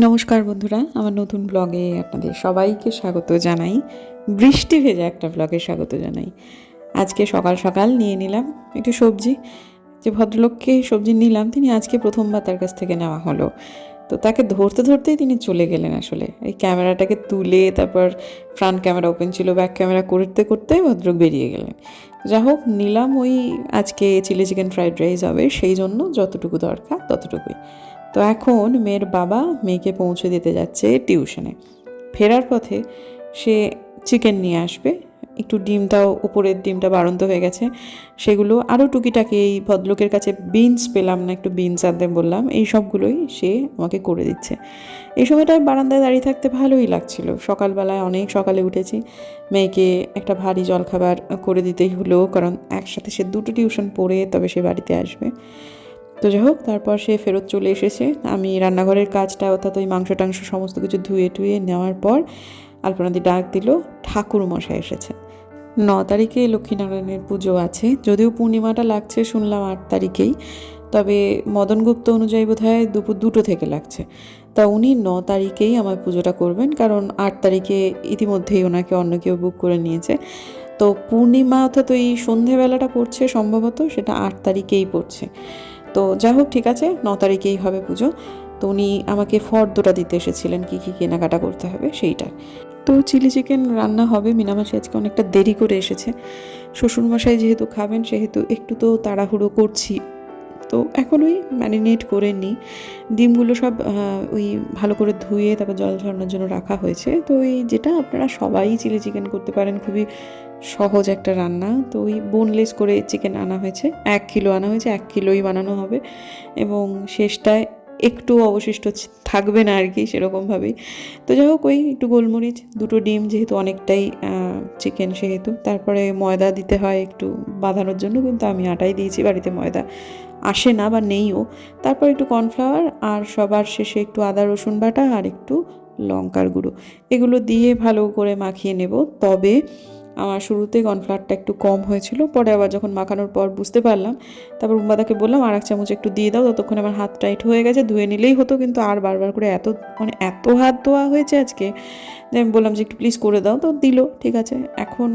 নমস্কার বন্ধুরা, আমার নতুন ব্লগে আপনাদের সবাইকে স্বাগত জানাই। বৃষ্টি ভেজা একটা ব্লগে স্বাগত জানাই। আজকে সকাল সকাল নিয়ে নিলাম একটু সবজি। যে ভদ্রলোককে সবজি নিলাম, তিনি আজকে প্রথমবার তার কাছ থেকে নেওয়া হলো। তো তাকে ধরতে ধরতেই তিনি চলে গেলেন আসলে। এই ক্যামেরাটাকে তুলে তারপর ফ্রন্ট ক্যামেরা ওপেন ছিল ব্যাক ক্যামেরা করতে করতে ভদ্রলোক বেরিয়ে গেলেন। যা হোক, নিলাম ওই আজকে চিলি চিকেন ফ্রাইড রাইস হবে, সেই জন্য যতটুকু দরকার ততটুকুই। তো এখন মেয়ের বাবা মেয়েকে পৌঁছে দিতে যাচ্ছে টিউশনে। ফেরার পথে সে চিকেন নিয়ে আসবে। একটু ডিমটাও উপরের ডিমটা বাড়ন্ত হয়ে গেছে। সেগুলো আরও টুকিটাকি এই ভদ্রলোকের কাছে বিনস পেলাম না, একটু বিনস আনতে বললাম। এই সবগুলোই সে আমাকে করে দিচ্ছে। এই সময়টায় বারান্দায় দাঁড়িয়ে থাকতে ভালোই লাগছিল। সকালবেলায় অনেক সকালে উঠেছি। মেয়েকে একটা ভারী জলখাবার করে দিতেই হলো, কারণ একসাথে সে দুটো টিউশন পড়ে তবে সে বাড়িতে আসবে। তো যাই হোক, তারপর সে ফেরত চলে এসেছে। আমি রান্নাঘরের কাজটা, অর্থাৎ ওই মাংস টাংস সমস্ত কিছু ধুয়ে টুয়ে নেওয়ার পর আলপনাদি ডাক দিল ঠাকুর মশাই এসেছে ন তারিখে লক্ষ্মীনারায়ণের পুজো আছে। যদিও পূর্ণিমাটা লাগছে, শুনলাম আট তারিখেই। তবে মদনগুপ্ত অনুযায়ী বোধ হয় দুপুর দুটো থেকে লাগছে। তা উনি ন তারিখেই আমার পুজোটা করবেন, কারণ আট তারিখে ইতিমধ্যেই ওনাকে অন্য কেউ বুক করে নিয়েছে। তো পূর্ণিমা, অর্থাৎ ওই সন্ধেবেলাটা পড়ছে সম্ভবত, সেটা আট তারিখেই পড়ছে। তো যাই হোক, ঠিক আছে, ন তারিখেই হবে পুজো। তো উনি আমাকে ফর্দটা দিতে এসেছিলেন, কী কী কেনাকাটা করতে হবে সেইটা। তো চিলি চিকেন রান্না হবে। মিনামাসি আজকে অনেকটা দেরি করে এসেছে। শ্বশুরমশাই যেহেতু খাবেন, সেহেতু একটু তো তাড়াহুড়ো করছি। তো এখন ওই ম্যারিনেট করে নিই। ডিমগুলো সব ওই ভালো করে ধুয়ে তারপর জল ঝরানোর জন্য রাখা হয়েছে। তো ওই যেটা আপনারা সবাই চিলি চিকেন করতে পারেন, খুবই সহজ একটা রান্না। তো ওই বোনলেস করে চিকেন আনা হয়েছে, এক কিলো আনা হয়েছে, এক কিলোই বানানো হবে। এবং শেষটায় একটু অবশিষ্ট থাকবে না আর কি সেরকমভাবেই তো যাই হোক, ওই একটু গোলমরিচ, দুটো ডিম যেহেতু অনেকটাই চিকেন সেহেতু। তারপরে ময়দা দিতে হয় একটু বাঁধানোর জন্য, কিন্তু আমি আটাই দিয়েছি বাড়িতে ময়দা। আসে না বা নেইও। তারপর একটু কর্নফ্লাওয়ার আর সবার শেষে একটু আদা, রসুন বাটা আর একটু লঙ্কার গুঁড়ো। এগুলো দিয়ে ভালো করে মাখিয়ে নেব। তবে আমার শুরুতে কর্নফ্লাওয়ারটা একটু কম হয়েছিল, পরে আবার যখন মাখানোর পর বুঝতে পারলাম, তারপর উম্মাদাকে বললাম আর এক চামচ একটু দিয়ে দাও, ততক্ষণ আমার হাত টাইট হয়ে গেছে, ধুয়ে নিলেই হতো, কিন্তু আর বারবার করে এত মানে এত হাত ধোয়া হয়েছে আজকে যে আমি বললাম যে একটু প্লিজ করে দাও, তো দিল, ঠিক আছে। এখন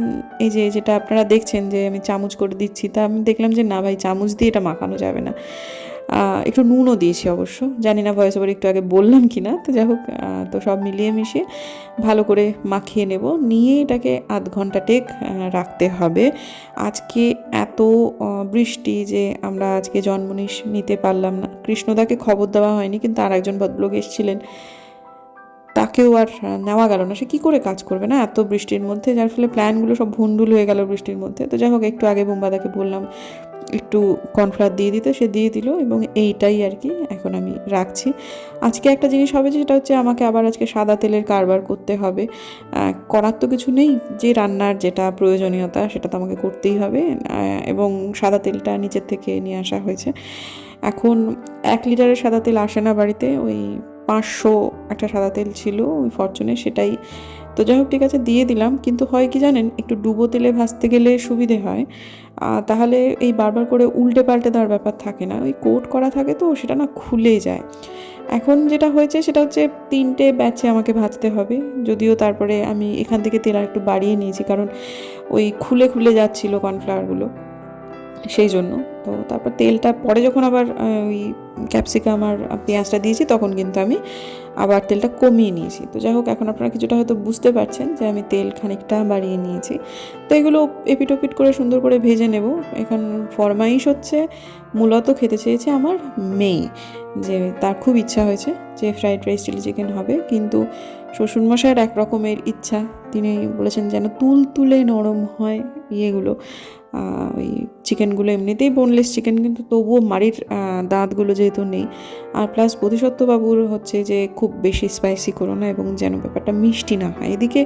এই যে, যেটা আপনারা দেখছেন যে আমি চামচ করে দিচ্ছি, তা আমি দেখলাম যে না ভাই, চামচ দিয়ে এটা মাখানো যাবে না। একটু নুনও দিয়েছি অবশ্য। জানি না ভয়েস ওভার একটু আগে বললাম কি না তো যাই হোক তো সব মিলিয়ে মিশিয়ে ভালো করে মাখিয়ে নেব। নিয়ে এটাকে আধ ঘণ্টা টেক রাখতে হবে। আজকে এত বৃষ্টি যে আমরা আজকে জন্মনিশ নিতে পারলাম না। কৃষ্ণদাকে খবর দেওয়া হয়নি, কিন্তু আর একজন ভদ্রলোক এসেছিলেন। তাকেও আর নেওয়া গেল না। সে কী করে কাজ করবে না এত বৃষ্টির মধ্যে? যার ফলে প্ল্যানগুলো সব ভুন্ডুল হয়ে গেল বৃষ্টির মধ্যে। তো যাই হোক, একটু আগে বোম্বাদাকে বললাম একটু কর্নফ্লাওয়ার দিয়ে দিতে, সে দিয়ে দিল এবং এইটাই আর কি এখন আমি রাখছি। আজকে একটা জিনিস হবে সেটা হচ্ছে আমাকে আবার আজকে সাদা তেলের কারবার করতে হবে। করার তো কিছু নেই, যে রান্নার যেটা প্রয়োজনীয়তা সেটা তো আমাকে করতেই হবে। এবং সাদা তেলটা নিচের থেকে নিয়ে আসা হয়েছে। এখন এক লিটারের সাদা তেল আসে না বাড়িতে, ওই পাঁচশো একটা সাদা তেল ছিল ওই ফরচুনে সেটাই। তো যাই হোক, ঠিক আছে, দিয়ে দিলাম। কিন্তু হয় কি জানেন, একটু ডুবো তেলে ভাজতে গেলে সুবিধে হয়। তাহলে এই বারবার করে উল্টে পাল্টে দেওয়ার ব্যাপার থাকে না। ওই কোট করা থাকে তো, সেটা না খুলে যায়। এখন যেটা হয়েছে, সেটা হচ্ছে তিনটে ব্যাচে আমাকে ভাজতে হবে। যদিও তারপরে আমি এখান থেকে তেল আর একটু বাড়িয়ে নিয়েছি, কারণ ওই খুলে খুলে যাচ্ছিল কর্নফ্লাওয়ারগুলো। সেই জন্য। তো তারপর তেলটা পরে যখন আবার ওই ক্যাপসিকাম আর পেঁয়াজটা দিয়েছি, তখন কিন্তু আমি আবার তেলটা কমিয়ে নিয়েছি। তো যাই হোক, এখন আপনারা কিছুটা হয়তো বুঝতে পারছেন যে আমি তেল খানিকটা বাড়িয়ে নিয়েছি। তো এগুলো এপিট ওপিট করে সুন্দর করে ভেজে নেব। এখন ফরমাইশ হচ্ছে, মূলত খেতে চেয়েছে আমার মেয়ে, যে তার খুব ইচ্ছা হয়েছে যে ফ্রাইড রাইস চিলি চিকেন হবে। কিন্তু শ্বশুরমশাইয়ের এক রকমের ইচ্ছা, তিনি বলেছেন যেন তুল তুলে নরম হয় ইয়েগুলো। ওই চিকেনগুলো এমনিতেই বোনলেস চিকেন কিন্তু তবুও মাড়ির দাঁতগুলো যেহেতু নেই। আর প্লাস বোধিসত্ত্ববাবুর হচ্ছে যে খুব বেশি স্পাইসি করো না এবং যেন ব্যাপারটা মিষ্টি না হয়। এদিকে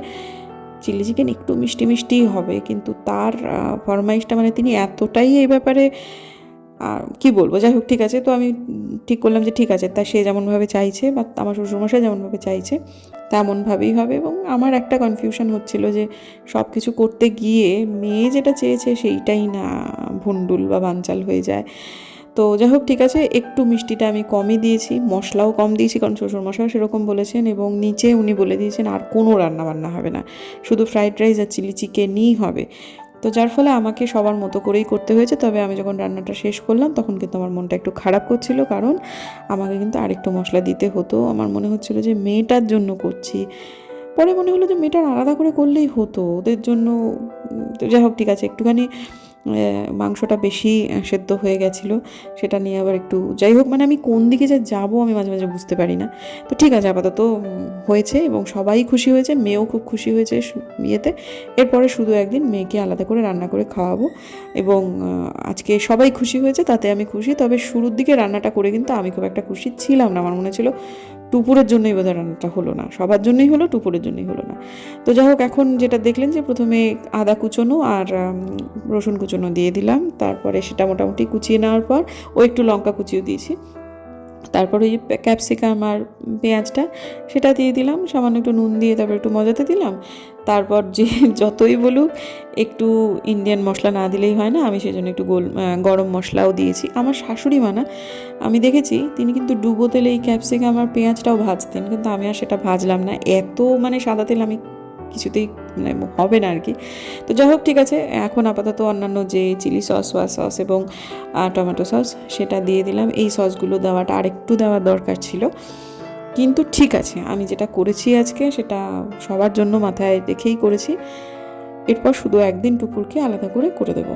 চিলি চিকেন একটু মিষ্টি মিষ্টিই হবে, কিন্তু তার ফরমাইশটা মানে তিনি এতটাই এই ব্যাপারে আর কি বলব? যাই হোক, ঠিক আছে। তো আমি ঠিক করলাম যে ঠিক আছে, তা সে যেমনভাবে চাইছে বা আমার শ্বশুরমশাই যেমনভাবে চাইছে তেমনভাবেই হবে এবং আমার একটা কনফিউশন হচ্ছিল যে সব কিছু করতে গিয়ে মেয়ে যেটা চেয়েছে সেইটাই না ভুন্ডুল বা বানচাল হয়ে যায়। তো যাই হোক, ঠিক আছে, একটু মিষ্টিটা আমি কমই দিয়েছি, মশলাও কম দিয়েছি কারণ শ্বশুরমশাই সেরকম বলেছেন এবং নিচে উনি বলে দিয়েছেন আর কোনো রান্না বান্না হবে না। শুধু ফ্রাইড রাইস আর চিলি চিকেনই হবে। তো যার ফলে আমাকে সবার মতো করেই করতে হয়েছে। তবে আমি যখন রান্নাটা শেষ করলাম, তখন কিন্তু আমার মনটা একটু খারাপ করছিল। কারণ আমাকে কিন্তু আরেকটু মশলা দিতে হতো। আমার মনে হচ্ছিল যে মেয়েটার জন্য করছি। পরে মনে হলো যে মেয়েটার আলাদা করে করলেই হতো। ওদের জন্য যাই হোক, ঠিক আছে। একটুখানি মাংসটা বেশি সেদ্ধ হয়ে গেছিল, সেটা নিয়ে আবার একটু, যাই হোক মানে আমি কোন দিকে যে যাব আমি মাঝে মাঝে বুঝতে পারি না। তো ঠিক আছে, আপাতত হয়েছে এবং সবাই খুশি হয়েছে, মেয়েও খুব খুশি হয়েছে ইয়েতে। এরপরে শুধু একদিন মেয়েকে আলাদা করে রান্না করে খাওয়াবো এবং আজকে সবাই খুশি হয়েছে, তাতে আমি খুশি। তবে শুরুর দিকে রান্নাটা করে কিন্তু আমি খুব একটা খুশি ছিলাম না, আমার মনে ছিল টুপুরের জন্যই বোধহয় রান্নাটা হলো না। সবার জন্যই হলো, টুপুরের জন্যই হলো না। তো যাই হোক, এখন যেটা দেখলেন যে প্রথমে আদা কুচোনো আর রসুন কুচনো দিয়ে দিলাম। তারপরে সেটা মোটামুটি কুচিয়ে নেওয়ার পর ও একটু লঙ্কা কুচিয়ে দিয়েছি। তারপর ওই ক্যাপসিকাম আর পেঁয়াজটা সেটা দিয়ে দিলাম, সামান্য একটু নুন দিয়ে তারপর একটু মজাতে দিলাম। তারপর যে যতই বলুক, একটু ইন্ডিয়ান মশলা না দিলেই হয় না, আমি সেই জন্য একটু গোল গরম মশলাও দিয়েছি। আমার শাশুড়ি মানা আমি দেখেছি তিনি কিন্তু ডুবো তেলে এই ক্যাপসিকাম আর পেঁয়াজটাও ভাজতেন, কিন্তু আমি আর সেটা ভাজলাম না। এত মানে সাদা তেল আমি কিছুতেই মানে হবে না আর কি। তো যাই হোক, ঠিক আছে। এখন আপাতত অন্যান্য যে চিলি সস ওয়া সস এবং টমেটো সস, সেটা দিয়ে দিলাম। এই সসগুলো দেওয়াটা আরেকটু দেওয়ার দরকার ছিল। কিন্তু ঠিক আছে, আমি যেটা করেছি আজকে সেটা সবার জন্য মাথায় রেখেই করেছি। এরপর শুধু একদিন টুকুরকে আলাদা করে করে দেবো।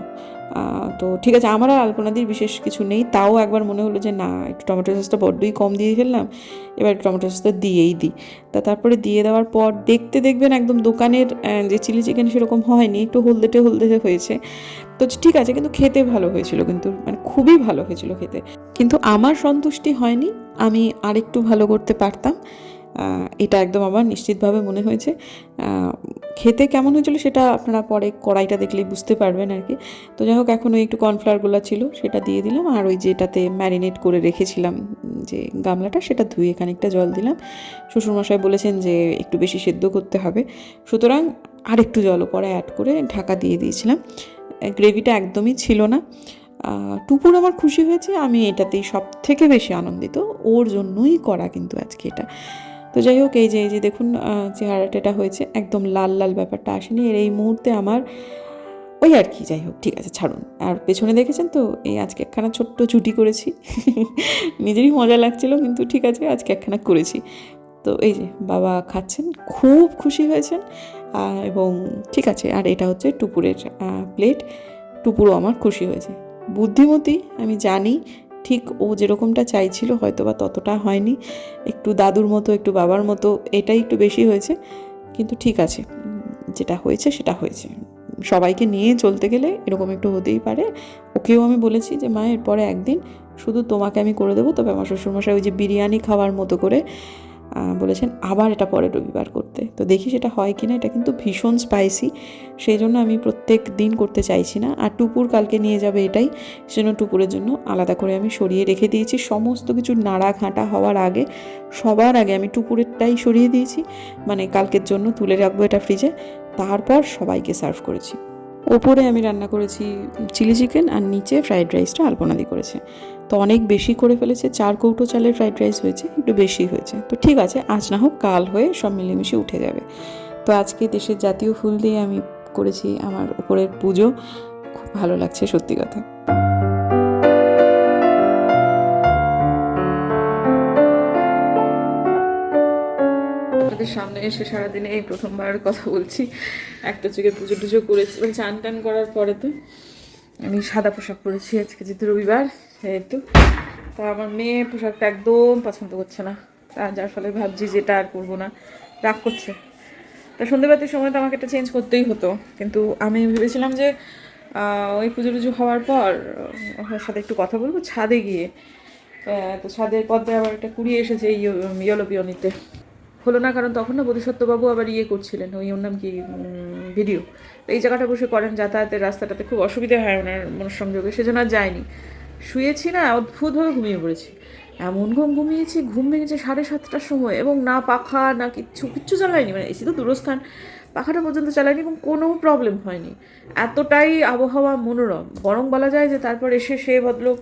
তো ঠিক আছে, আমার আর আলপনাদির বিশেষ কিছু নেই। তাও একবার মনে হলো যে, না, একটু টমেটো সসটা বড্ডই কম দিয়ে ফেললাম, এবার টমেটো সসটা দিয়েই দিই। তা তারপরে দিয়ে দেওয়ার পর দেখতে দেখবেন একদম দোকানের যে চিলি চিকেন সেরকম হয়নি, একটু হলদেটে হলদেটে হয়েছে। তো ঠিক আছে, কিন্তু খেতে ভালো হয়েছিল, কিন্তু মানে খুবই ভালো হয়েছিল খেতে। কিন্তু আমার সন্তুষ্টি হয়নি, আমি আরেকটু ভালো করতে পারতাম। এটা একদম আমার নিশ্চিতভাবে মনে হয়েছে। খেতে কেমন হয়েছিল সেটা আপনারা পরে কড়াইটা দেখলেই বুঝতে পারবেন আর কি। তো যাই হোক, এখন ওই একটু কর্নফ্লাওয়ারগুলো ছিল, সেটা দিয়ে দিলাম। আর ওই যেটাতে ম্যারিনেট করে রেখেছিলাম যে গামলাটা, সেটা ধুয়ে খানিকটা জল দিলাম। শ্বশুরমশাই বলেছেন যে একটু বেশি সেদ্ধ করতে হবে। সুতরাং আর একটু জলও পরে অ্যাড করে ঢাকা দিয়ে দিয়েছিলাম। গ্রেভিটা একদমই ছিল না। টুপুর আমার খুশি হয়েছে। আমি এটাতেই সব থেকে বেশি আনন্দিত। ওর জন্যই করা কিন্তু আজকে এটা। তো যাই হোক, এই যে এই যে দেখুন চেহারাটা, এটা হয়েছে একদম লাল লাল ব্যাপারটা আসেনি। এর এই মুহূর্তে আমার ওই আর কি, যাই হোক, ঠিক আছে, ছাড়ুন। আর পেছনে দেখেছেন তো, এই আজকে একখানা ছোট্ট ছুটি করেছি। নিজেরই মজা লাগছিল, কিন্তু ঠিক আছে, আজকে একখানা করেছি। তো এই যে, বাবা খাচ্ছেন, খুব খুশি হয়েছেন। এবং ঠিক আছে, আর এটা হচ্ছে টুপুরের প্লেট টুপুরও আমার খুশি হয়েছে। বুদ্ধিমতী, আমি জানি ঠিক ও যেরকমটা চাইছিল হয়তো বা ততটা হয়নি। একটু দাদুর মতো, একটু বাবার মতো, এটাই একটু বেশি হয়েছে। কিন্তু ঠিক আছে, যেটা হয়েছে সেটা হয়েছে। সবাইকে নিয়ে চলতে গেলে এরকম একটু হতেই পারে। ওকেও আমি বলেছি যে, মা, এরপরে একদিন শুধু তোমাকে আমি করে দেবো। তবে আমার শ্বশুরমশাই ওই যে বিরিয়ানি খাওয়ার মতো করে বলেছেন, আবার এটা পরে রবিবার করতে। তো দেখি সেটা হয় কিনা, এটা কিন্তু ভীষণ স্পাইসি সেই জন্য আমি প্রত্যেক দিন করতে চাইছি না। আর টুপুর কালকে নিয়ে যাবে এটাই, সেজন্য টুপুরের জন্য আলাদা করে আমি সরিয়ে রেখে দিয়েছি। সমস্ত কিছু নাড়া ঘাঁটা হওয়ার আগে, সবার আগে আমি টুপুরেরটাই সরিয়ে দিয়েছি। মানে কালকের জন্য তুলে রাখব এটা ফ্রিজে তারপর সবাইকে সার্ভ করেছি। ওপরে আমি রান্না করেছি চিলি চিকেন আর নিচে ফ্রাইড রাইসটা আলপনাদি করেছে। তো অনেক বেশি করে ফেলেছে, চার কৌটো চালের ফ্রাইড রাইস হয়েছে, একটু বেশি হয়েছে। তো ঠিক আছে, আজ না হোক কাল হয়ে সব মিলেমিশে উঠে যাবে। তো আজকে দেশের জাতীয় ফুল দিয়ে আমি করেছি আমার ওপরের পুজো। খুব ভালো লাগছে, সত্যি কথা। সামনে এসে সারাদিনে এই প্রথমবার কথা বলছি। একটা চোখে পুজো টুজো করেছি। মানে চান টান করার পরে তো আমি সাদা পোশাক পরেছি আজকে, যেহেতু রবিবার। সেহেতু তা আমার মেয়ে পোশাকটা একদম পছন্দ করছে না। তা যার ফলে ভাবছি যেটা আর করব না। রাগ করছে। তা সন্ধ্যেবাতির সময় তো আমাকে এটা চেঞ্জ করতেই হতো। কিন্তু আমি ভেবেছিলাম যে ওই পুজো টুজো হওয়ার পর ওর সাথে একটু কথা বলব ছাদে গিয়ে। তো ছাদের পর্দায় আবার একটা কুড়িয়ে এসেছে এই ইয়েলো পিওনিতে হলো না কারণ তখন না বোধিসত্ত্ববাবু আবার ইয়ে করছিলেন, ওই ওর নাম কি ভিডিও এই জায়গাটা বসে করেন যাতায়াতের রাস্তাটাতে। খুব অসুবিধা হয় ওনার মনঃসংযোগে, সেজন্য আর যায়নি। শুয়েছি না, অদ্ভুতভাবে ঘুমিয়ে পড়েছি। এমন ঘুম ঘুমিয়েছি, ঘুম ভেঙেছে সাড়ে সাতটার সময় এবং না পাখা, না কিচ্ছু কিচ্ছু চালায়নি মানে এসি তো দূরস্থান, পাখাটা পর্যন্ত চালায়নি এবং কোনো প্রবলেম হয়নি। এতটাই আবহাওয়া মনোরম। বরং বলা যায় যে তারপর এসে সে ভদ্রলোক,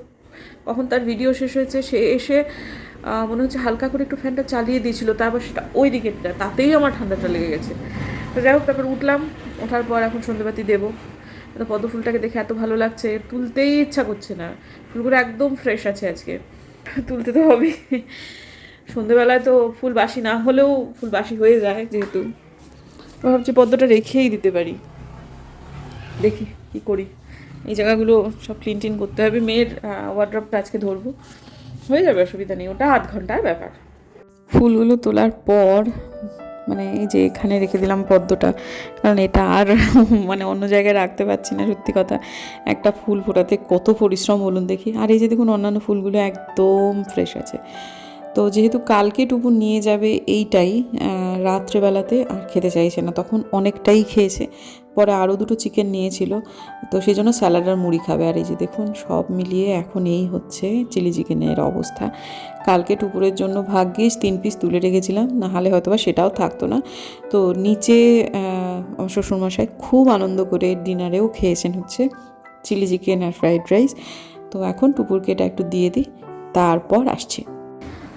কখন তার ভিডিও শেষ হয়েছে, সে এসে মনে হচ্ছে হালকা করে একটু ফ্যানটা চালিয়ে দিয়েছিল, তারপর সেটা ওই দিকেরটা, তাতেই আমার ঠান্ডাটা লেগে গেছে। তো যাই হোক, তারপর উঠলাম, ওঠার পর এখন সন্ধ্যেবাতি দেবো। তো পদ্ম ফুলটাকে দেখে এত ভালো লাগছে, তুলতেই ইচ্ছা করছে না। ফুলগুলো একদম ফ্রেশ আছে আজকে। তুলতে তো হবেই। সন্ধেবেলায় তো ফুল বাসি না হলেও ফুল বাসি হয়ে যায় যেহেতু। ভাবছি পদ্মটা রেখেই দিতে পারি। দেখি কি করি। এই জায়গাগুলো সব ক্লিন টিন করতে হবে। মেয়ের ওয়ার্ড্রপটা আজকে ধরবো। হয়ে যাবে, অসুবিধা নেই। ওটা আধ ঘণ্টার ব্যাপার। ফুলগুলো তোলার পর মানে এই যে এখানে রেখে দিলাম পদ্মটা, কারণ এটা আর মানে অন্য জায়গায় রাখতে পারছি না, সত্যি কথা। একটা ফুল ফোটাতে কত পরিশ্রম বলুন দেখি। আর এই যে দেখুন, অন্যান্য ফুলগুলো একদম ফ্রেশ আছে। তো যেহেতু কালকে টুপু নিয়ে যাবে এইটাই রাত্রেবেলাতে আর খেতে চাইছে না, তখন অনেকটাই খেয়েছে। পরে আরও দুটো চিকেন নিয়েছিল। তো সেই জন্য স্যালাড আর মুড়ি খাবে। আর এই যে দেখুন, সব মিলিয়ে এখন এই হচ্ছে চিলি চিকেনের অবস্থা। কালকে টুকুরের জন্য ভাগ্যিস তিন পিস তুলে রেখেছিলাম। না হলে হয়তো বা সেটাও থাকতো না। তো নিচে শ্বশুরমশাই খুব আনন্দ করে ডিনারেও খেয়েছেন হচ্ছে চিলি চিকেন আর ফ্রাইড রাইস তো এখন টুকুরকে এটা একটু দিয়ে দিই। তারপর আসছি।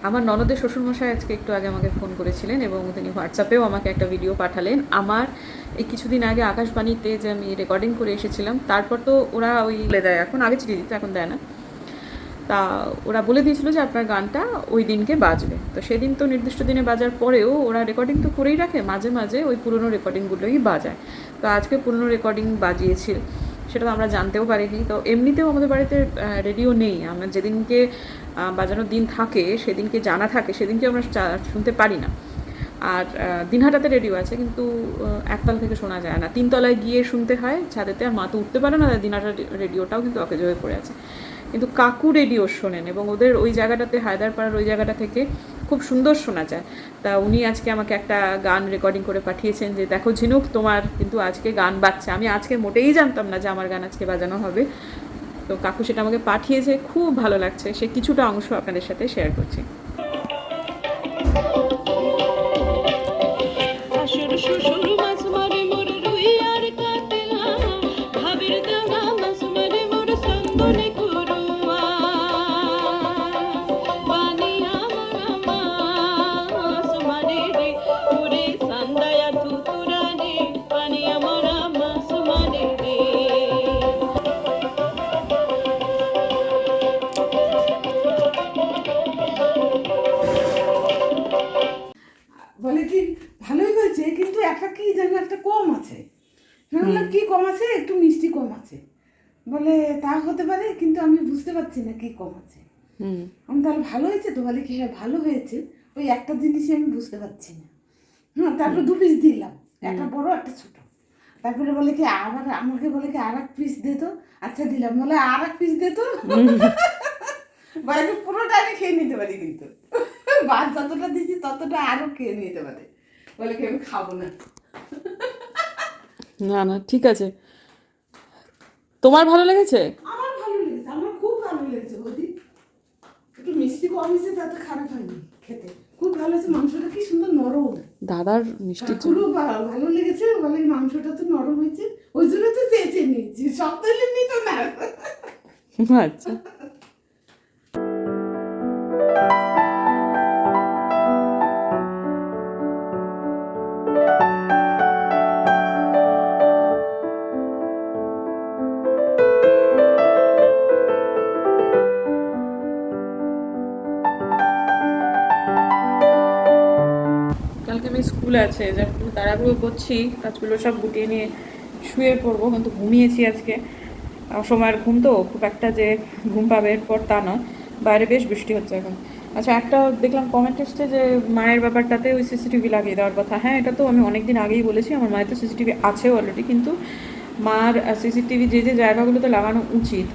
আমার ননদের শ্বশুরমশাই আজকে একটু আগে আমাকে ফোন করেছিলেন এবং তিনি হোয়াটসঅ্যাপেও আমাকে একটা ভিডিও পাঠালেন। আমার এই কিছুদিন আগে আকাশবাণীতে যে আমি রেকর্ডিং করে এসেছিলাম, তারপর তো ওরা ওই দেয় এখন, আগে চিঠি দিত, এখন দেয় না। তা ওরা বলে দিয়েছিল যে আপনার গানটা ওই দিনকে বাজবে। তো সেদিন তো নির্দিষ্ট দিনে বাজার পরেও ওরা রেকর্ডিং তো করেই রাখে, মাঝে মাঝে ওই পুরনো রেকর্ডিংগুলোই বাজায়। তো আজকে পুরনো রেকর্ডিং বাজিয়েছিল। সেটা তো আমরা জানতেও পারিনি। তো এমনিতেও আমাদের বাড়িতে রেডিও নেই। আমরা যেদিনকে বাজানোর দিন থাকে, সেদিনকে জানা থাকে, সেদিনকে আমরা শুনতে পারি না। আর দিনহাটাতে রেডিও আছে, কিন্তু একতাল থেকে শোনা যায় না। তিনতলায় গিয়ে শুনতে হয়, ছাদেতে আর মা তো উঠতে পারে না দিনহাটা রেডিওটাও কিন্তু অকেজ হয়ে পড়ে আছে। কিন্তু কাকু রেডিও শোনেন এবং ওদের ওই জায়গাটাতে, হায়দারপাড়ার ওই জায়গাটা থেকে খুব সুন্দর শোনা যায়। তা উনি আজকে আমাকে একটা গান রেকর্ডিং করে পাঠিয়েছেন যে, দেখো ঝিনুক, তোমার কিন্তু আজকে গান বাজছে। আমি আজকে মোটেই জানতাম না যে আমার গান আজকে বাজানো হবে। তো কাকু সেটা আমাকে পাঠিয়েছে, খুব ভালো লাগছে। সে কিছুটা অংশ আপনাদের সাথে শেয়ার করছি। বলে তা হতে পারে কিন্তু আমি বুঝতে পারছি না কি কম আছে। আমি তাহলে ভালো হয়েছে তো? বলে কি হ্যাঁ ভালো হয়েছে। ওই একটা জিনিসই আমি বুঝতে পারছি না। হ্যাঁ তারপর দু পিস দিলাম। একটা বড় একটা ছোট। তারপরে বলে কি আবার আমাকে বলে কি আর এক পিস দে তো? আচ্ছা দিলাম। বলে আর এক পিস দে তো? বলে কি পুরোটা আমি খেয়ে নিতে পারি কিন্তু। ভাত যতটা দিচ্ছি ততটা আরও খেয়ে নিতে পারে। বলে কি আমি খাব না। না না ঠিক আছে। তোমার ভালো লেগেছে? আমার ভালো লেগেছে আমার খুব ভালো লেগেছে বৌদি। একটু মিষ্টি কম হয়েছে তাতে খারাপ হয়নি খেতে। খুব ভালো হয়েছে মাংসটা কি সুন্দর নরম। দাদার মিষ্টি পুরো ভালো লেগেছে বলে মাংসটা তো নরম হয়েছে। ওই জন্য তো চেয়েছে নিয়েছি সব তো নিত না। আচ্ছা। স্কুল আছে যার তাড়াহুড়ো করছি কাজগুলো সব গুটিয়ে নিয়ে শুয়ে পড়ব, কিন্তু ঘুমিয়েছি আজকে। সময়ের ঘুম তো, খুব একটা যে ঘুম পাবে এরপর তা নয়। বাইরে বেশ বৃষ্টি হচ্ছে এখন। আচ্ছা একটা দেখলাম কমেন্ট এসছে যে, মায়ের ব্যাপারটাতে ওই সিসিটিভি লাগিয়ে দেওয়ার কথা। হ্যাঁ এটা তো আমি অনেক দিন আগেই বলেছি, আমার মায়ের তো সিসিটিভি আছে অলরেডি কিন্তু মার সিসিটিভি যে যে জায়গাগুলোতে লাগানো উচিত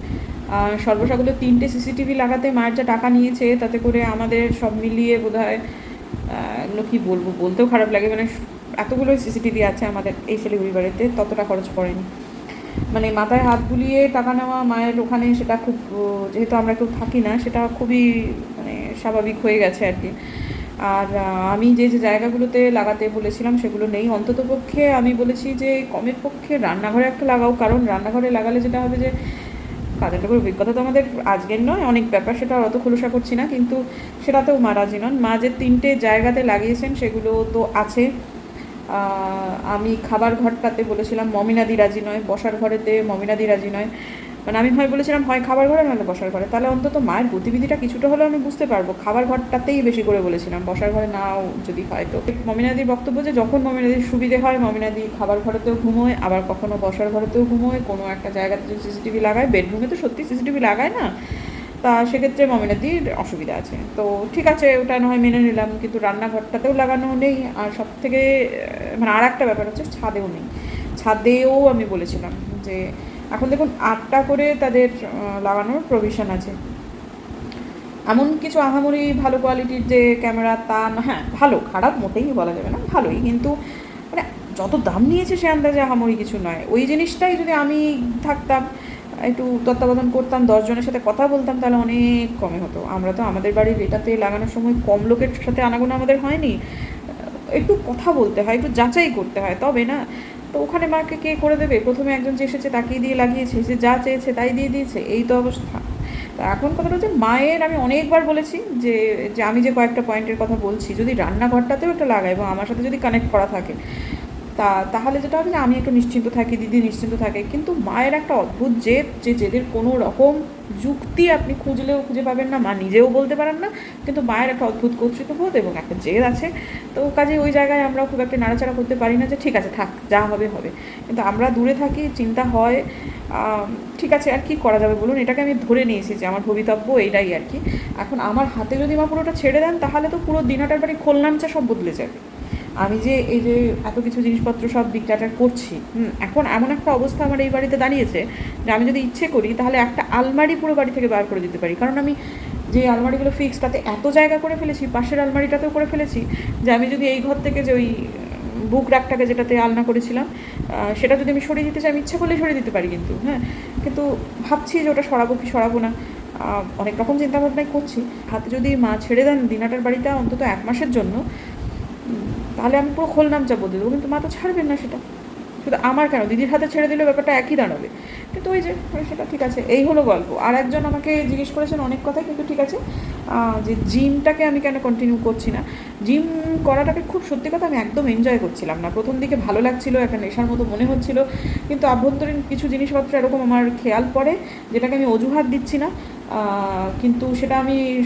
সর্বসাগুলো তিনটে সিসিটিভি লাগাতে মায়ের যা টাকা নিয়েছে, তাতে করে আমাদের সব মিলিয়ে বোধ হয় এগুলো কী বলব? বলতেও খারাপ লাগে। মানে এতগুলো সিসিটিভি আছে আমাদের এই শিলিগুড়ি বাড়িতে, ততটা খরচ পড়েনি। মানে মাথায় হাত বুলিয়ে টাকা নেওয়া, মায়ের ওখানে সেটা খুব যেহেতু আমরা কেউ থাকি না, সেটা খুবই মানে স্বাভাবিক হয়ে গেছে আর কি। আর আমি যে যে জায়গাগুলোতে লাগাতে বলেছিলাম, সেগুলো নেই। অন্তত পক্ষে আমি বলেছি যে, কমের পক্ষে রান্নাঘরে একটা লাগাও। কারণ রান্নাঘরে লাগালে যেটা হবে যে কাজের লোকের অভিজ্ঞতা তো আমাদের আজকের নয়, অনেক ব্যাপার, সেটা অত খুলসা করছি না, কিন্তু সেটাতেও মা রাজি নন। মা যে তিনটে জায়গাতে লাগিয়েছেন, সেগুলো তো আছে। আমি খাবার ঘরটাতে বলেছিলাম মমিনাদি রাজি নয়, বসার ঘরেতে মমিনাদি রাজি নয়। মানে আমি হয় বলেছিলাম, হয়, খাবার ঘরে নাহলে বসার ঘরে। তাহলে অন্তত মায়ের গতিবিধিটা কিছুটা হলেও আমি বুঝতে পারব। খাবার ঘরটাতেই বেশি করে বলেছিলাম, বসার ঘরে নাও যদি হয় তো। মমিনাদির বক্তব্য যে যখন মমিনাদির সুবিধে হয়, মমিনাদি খাবার ঘরেতেও ঘুমোয়, আবার কখনো বসার ঘরেতেও ঘুমোয়, কোনো একটা জায়গাতে যদি সিসিটিভি লাগায়, বেডরুমে তো সত্যি সিসিটিভি লাগায় না, তা সেক্ষেত্রে মমিনাদির অসুবিধা আছে। তো ঠিক আছে, ওটা না হয় মেনে নিলাম, কিন্তু রান্নাঘরটাতেও লাগানো নেই, আর সব থেকে মানে আর একটা ব্যাপার হচ্ছে ছাদেও নেই। ছাদেও আমি বলেছিলাম যে এখন দেখুন, আটটা করে তাদের লাগানোর প্রভিশন আছে। এমন কিছু আহামরি ভালো কোয়ালিটির যে ক্যামেরা তা না হ্যাঁ ভালো, খারাপ মোটেই বলা যাবে না, ভালোই। কিন্তু মানে যত দাম নিয়েছে সে আন্দাজে আহামরি কিছু নয়। ওই জিনিসটাই যদি আমি থাকতাম, একটু তত্ত্বাবধান করতাম দশজনের সাথে কথা বলতাম, তাহলে অনেক কমে হতো। আমরা তো আমাদের বাড়ির এটাতে লাগানোর সময় কম লোকের সাথে আনাগোনা আমাদের হয়নি। একটু কথা বলতে হয়, একটু যাচাই করতে হয়, তবে না তো ওখানে মাকে কে করে দেবে? প্রথমে একজন যে এসেছে তাকেই দিয়ে লাগিয়েছে, সে যা চেয়েছে তাই দিয়ে দিয়েছে, এই তো অবস্থা। তা এখন কথাটা হচ্ছে মায়ের আমি অনেকবার বলেছি যে যে আমি যে কয়েকটা পয়েন্টের কথা বলছি, যদি রান্নাঘরটাতেও একটা লাগাই এবং আমার সাথে যদি কানেক্ট করা থাকে তা, তাহলে যেটা হবে যে আমি একটু নিশ্চিন্ত থাকি, দিদি নিশ্চিন্ত থাকে। কিন্তু মায়ের একটা অদ্ভুত জেদ, যে জেদের কোনো রকম যুক্তি আপনি খুঁজলেও খুঁজে পাবেন না, মা নিজেও বলতে পারেন না, কিন্তু মায়ের একটা অদ্ভুত কর্তৃত্ববোধ এবং একটা জেদ আছে। তো কাজে ওই জায়গায় আমরা খুব একটা নাড়াচাড়া করতে পারি না যে, ঠিক আছে, থাক, যা হবে হবে। কিন্তু আমরা দূরে থাকি, চিন্তা হয় ঠিক আছে, আর কি করা যাবে বলুন? এটাকে আমি ধরে নিয়েছি যে আমার ভবিতব্য এইটাই আর কি। এখন আমার হাতে যদি মা পুরোটা ছেড়ে দেন, তাহলে তো পুরো দিনাটার বাড়ি খোলনামচা সব বদলে যাবে। আমি যে এই যে এত কিছু জিনিসপত্র সব ডিক্টাটার করছি হুম, এখন এমন একটা অবস্থা আমার এই বাড়িতে দাঁড়িয়েছে যে আমি যদি ইচ্ছে করি তাহলে একটা আলমারি পুরো বাড়ি থেকে বার করে দিতে পারি। কারণ আমি যে আলমারিগুলো ফিক্স তাতে এত জায়গা করে ফেলেছি পাশের আলমারিটাতেও করে ফেলেছি যে আমি যদি এই ঘর থেকে যে ওই বুক রাখটাকে যেটাতে আলনা করেছিলাম সেটা যদি আমি সরিয়ে দিতে চাই আমি ইচ্ছে করলে সরিয়ে দিতে পারি কিন্তু হ্যাঁ। কিন্তু ভাবছি যে ওটা সরাবো কি সরাবো না অনেক রকম চিন্তাভাবনাই করছি। হাতে যদি মা ছেড়ে দেন দিনাটার বাড়িটা অন্তত এক মাসের জন্য তাহলে আমি পুরো খোলনামচা বদলে দেবো। কিন্তু মা তো ছাড়বেন না সেটা। শুধু আমার কেন? দিদির হাতে ছেড়ে দিলে ব্যাপারটা একই দাঁড়াবে। কিন্তু ওই যে সেটা ঠিক আছে। এই হলো গল্প। আর একজন আমাকে জিজ্ঞেস করেছেন অনেক কথাই, কিন্তু ঠিক আছে। যে জিমটাকে আমি কেন কন্টিনিউ করছি না? জিম করাটাকে খুব সত্যি কথা আমি একদম এনজয় করছিলাম না। প্রথম দিকে ভালো লাগছিল, একটা নেশার মতো মনে হচ্ছিল। কিন্তু আভ্যন্তরীণ কিছু জিনিসপত্র এরকম আমার খেয়াল পড়ে, যেটাকে আমি অজুহাত দিচ্ছি না। কিন্তু সেটা আমি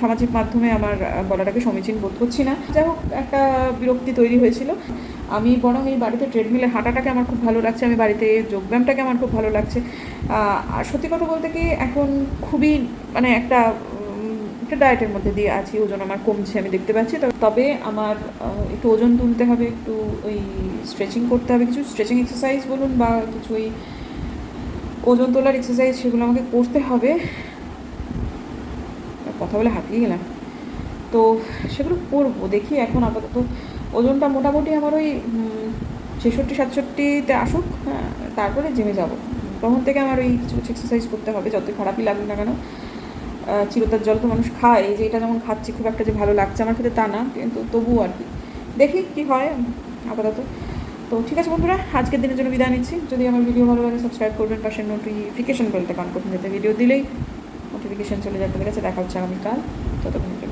সামাজিক মাধ্যমে আমার বলাটাকে সমীচীন বোধ করছি না। যাই হোক, একটা বিরক্তি তৈরি হয়েছিল। আমি বরং এই বাড়িতে ট্রেডমিলে হাঁটাটাকে আমার খুব ভালো লাগছে, আমি বাড়িতে যোগব্যায়ামটাকে আমার খুব ভালো লাগছে। আর সত্যি কথা বলতে কি, এখন খুবই মানে একটা একটা ডায়েটের মধ্যে দিয়ে আছি, ওজন আমার কমছে, আমি দেখতে পাচ্ছি। তবে- তবে আমার একটু ওজন তুলতে হবে, একটু ওই স্ট্রেচিং করতে হবে, কিছু স্ট্রেচিং এক্সারসাইজ বলুন বা কিছু ওই ওজন তোলার এক্সারসাইজ সেগুলো আমাকে করতে হবে। কথা বলে হাঁপিয়ে গেলাম। তো সেগুলো করব, দেখি এখন আপাতত। ওজনটা মোটামুটি আমার ওই ছেষট্টি, সাতষট্টিতে আসুক হ্যাঁ তারপরে জিমে যাব। তখন থেকে আমার ওই কিছু কিছু এক্সারসাইজ করতে হবে, যতই খারাপই লাগুক না কেন। চিরতার জল তো মানুষ খায় যে এটা যেমন খাচ্ছি, খুব একটা যে ভালো লাগছে আমার খেতে তা না, কিন্তু তবুও আর কি। দেখি কী হয়, আপাতত। তো ঠিক আছে বন্ধুরা, আজকের দিনের জন্য বিদায় নিচ্ছি। যদি আমার ভিডিও ভালো লাগে সাবস্ক্রাইব করবেন, পাশের নোটিফিকেশন বেলটা কান করবেন, যাতে ভিডিও দিলেই নোটিফিকেশন চলে যাবে। আপনাদের কাছে দেখা হচ্ছে আগামীকাল। ততক্ষণ